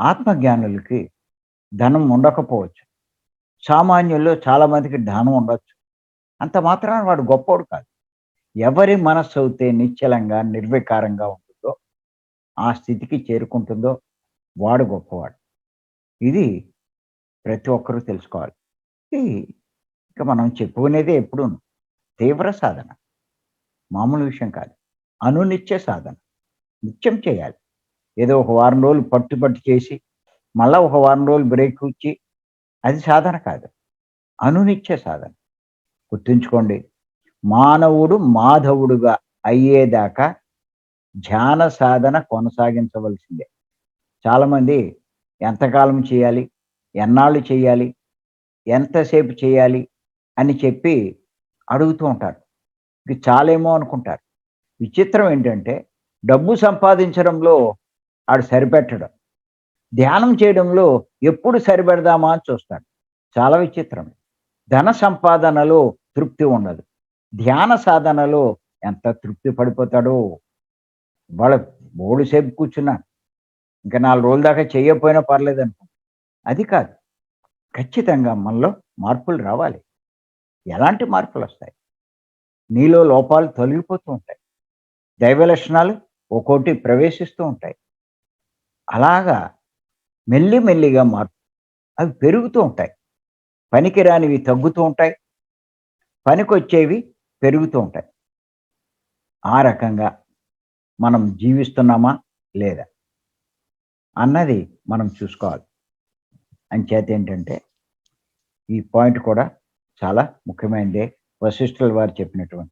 ఆత్మజ్ఞానులకి ధనం ఉండకపోవచ్చు. సామాన్యుల్లో చాలామందికి ధనం ఉండొచ్చు. అంత మాత్రాన వాడు గొప్పవాడు కాదు. ఎవరి మనస్సు అయితే నిశ్చలంగా నిర్వికారంగా ఉంటుందో ఆ స్థితికి చేరుకుంటుందో వాడు గొప్పవాడు. ఇది ప్రతి ఒక్కరూ తెలుసుకోవాలి. ఇక మనం చెప్పుకునేదే ఎప్పుడు తీవ్ర సాధన. మామూలు విషయం కాదు. అనునిత్య సాధన. నిత్యం చేయాలి. ఏదో ఒక వారం రోజులు పట్టు పట్టు చేసి మళ్ళీ ఒక వారం రోజులు బ్రేక్ ఇచ్చి అది సాధన కాదు. అనునిత్య సాధన. గుర్తుంచుకోండి మానవుడు మాధవుడుగా అయ్యేదాకా ధ్యాన సాధన కొనసాగించవలసిందే. చాలామంది ఎంతకాలం చేయాలి ఎన్నాళ్ళు చేయాలి ఎంతసేపు చేయాలి అని చెప్పి అడుగుతూ ఉంటారు. ఇది చాలేమో అనుకుంటారు. విచిత్రం ఏంటంటే డబ్బు సంపాదించడంలో ఆడు సరిపెట్టడం. ధ్యానం చేయడంలో ఎప్పుడు సరిపెడదామా అని చూస్తాడు. చాలా విచిత్రం. ధన సంపాదనలో తృప్తి ఉండదు. ధ్యాన సాధనలో ఎంత తృప్తి పడిపోతాడో. వాళ్ళ మూడు సేపు కూర్చున్నా ఇంకా నాలుగు రోజుల దాకా చేయకపోయినా పర్లేదు అనుకుంటా. అది కాదు. ఖచ్చితంగా మనలో మార్పులు రావాలి. ఎలాంటి మార్పులు వస్తాయి? నీలో లోపాలు తొలగిపోతూ ఉంటాయి. దైవ లక్షణాలు ఒక్కోటి ప్రవేశిస్తూ ఉంటాయి. అలాగా మెల్లి మెల్లిగా మారు. అవి పెరుగుతూ ఉంటాయి. పనికిరానివి తగ్గుతూ ఉంటాయి. పనికొచ్చేవి పెరుగుతూ ఉంటాయి. ఆ రకంగా మనం జీవిస్తున్నామా లేదా అన్నది మనం చూసుకోవాలి. అంచేత ఏంటంటే ఈ పాయింట్ కూడా చాలా ముఖ్యమైనదే. వశిష్ఠుల వారు చెప్పినటువంటి